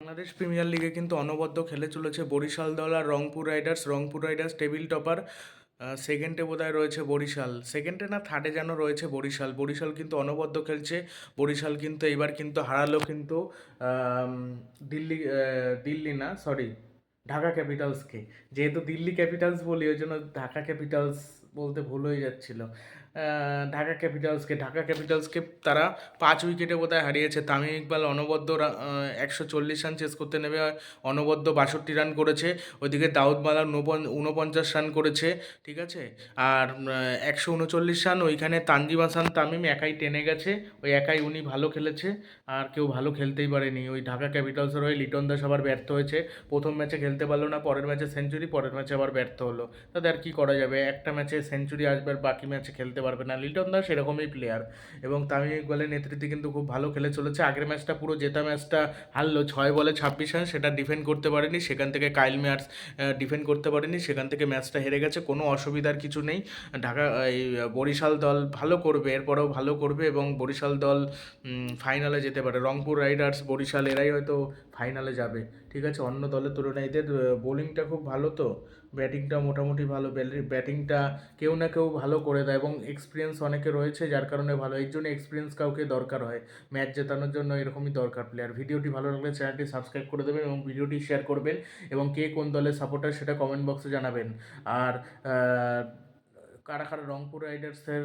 Bangladesh premier লিগে কিন্তু অনবদ্য খেলে চলেছে বরিশাল দল আর Rangpur Riders. Rangpur Riders table topper সেকেন্ডে বোধহয় রয়েছে বরিশাল। সেকেন্ডে না থার্ডে যেন রয়েছে বরিশাল। বরিশাল কিন্তু অনবদ্য খেলছে। বরিশাল কিন্তু এইবার কিন্তু হারালো কিন্তু দিল্লি দিল্লি না সরি ঢাকা ক্যাপিটালসকে যেহেতু দিল্লি ক্যাপিটালস বলি, ওই জন্য ঢাকা ক্যাপিটালস বলতে ভুল হয়ে যাচ্ছিল। ঢাকা ক্যাপিটালসকে ঢাকা ক্যাপিটালসকে তারা পাঁচ উইকেটে বোধহয় হারিয়েছে। তামিম ইকবাল অনবদ্য একশো চল্লিশ রান চেস করতে নেমে অনবদ্য বাষট্টি রান করেছে। ওইদিকে দাউদ মালা ঊনপঞ্চাশ রান করেছে, ঠিক আছে? আর একশো উনচল্লিশ রান ওইখানে তানজিম হাসান, তামিম একাই টেনে গেছে। ওই একাই উনি ভালো খেলেছে। আর কেউ ভালো খেলতেই পারেনি। ওই ঢাকা ক্যাপিটালসের হয়ে লিটন দাস আবার ব্যর্থ হয়েছে। প্রথম ম্যাচে খেলতে পারল না, পরের ম্যাচে সেঞ্চুরি পরের ম্যাচে আবার ব্যর্থ হলো। তাদের আর কী করা যাবে? একটা ম্যাচে সেঞ্চুরি আসবে আর বাকি ম্যাচে খেলতে পারবে না। লিটন দাস এরকমই প্লেয়ার এবং তামিম ইকবালের নেতৃত্বে কিন্তু খুব ভালো খেলে চলেছে। আগের ম্যাচটা পুরো জেতা ম্যাচটা হারলো, ছয় বলে ছাব্বিশ রান, সেটা ডিফেন্ড করতে পারেনি। সেখান থেকে কাইল মেয়ার্স ডিফেন্ড করতে পারেনি। সেখান থেকে ম্যাচটা হেরে গেছে, কোনো অসুবিধার কিছু নেই। ঢাকা, এই, বরিশাল দল ভালো করবে, এরপরেও ভালো করবে এবং বরিশাল দল ফাইনালে যেতে পারে। রংপুর রাইডার্স বরিশাল এরাই হয়তো ফাইনালে যাবে। ঠিক আছে, অন্য দলের তুলনায় এদের বোলিংটা খুব ভালো তো। ব্যাটিংটা মোটামুটি ভালো। ব্যাটিংটা কেউ না কেউ ভালো করে দেয় এবং এক্সপিরিয়েন্স অনেকে রয়েছে যার কারণে ভালো। এর জন্য এক্সপিরিয়েন্স কাউকে দরকার হয়। ম্যাচ জেতানোর জন্য এরকমই দরকার প্লেয়ার ভিডিওটি ভালো লাগলে চ্যানেলটি সাবস্ক্রাইব করে দেবেন এবং ভিডিওটি শেয়ার করবেন এবং কে কোন দলের সাপোর্টার সেটা কমেন্ট বক্সে জানাবেন। আর কারা কারা রংপুর রাইডার্সের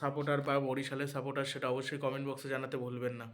সাপোর্টার বা বরিশালের সাপোর্টার সেটা অবশ্যই কমেন্ট বক্সে জানাতে ভুলবেন না।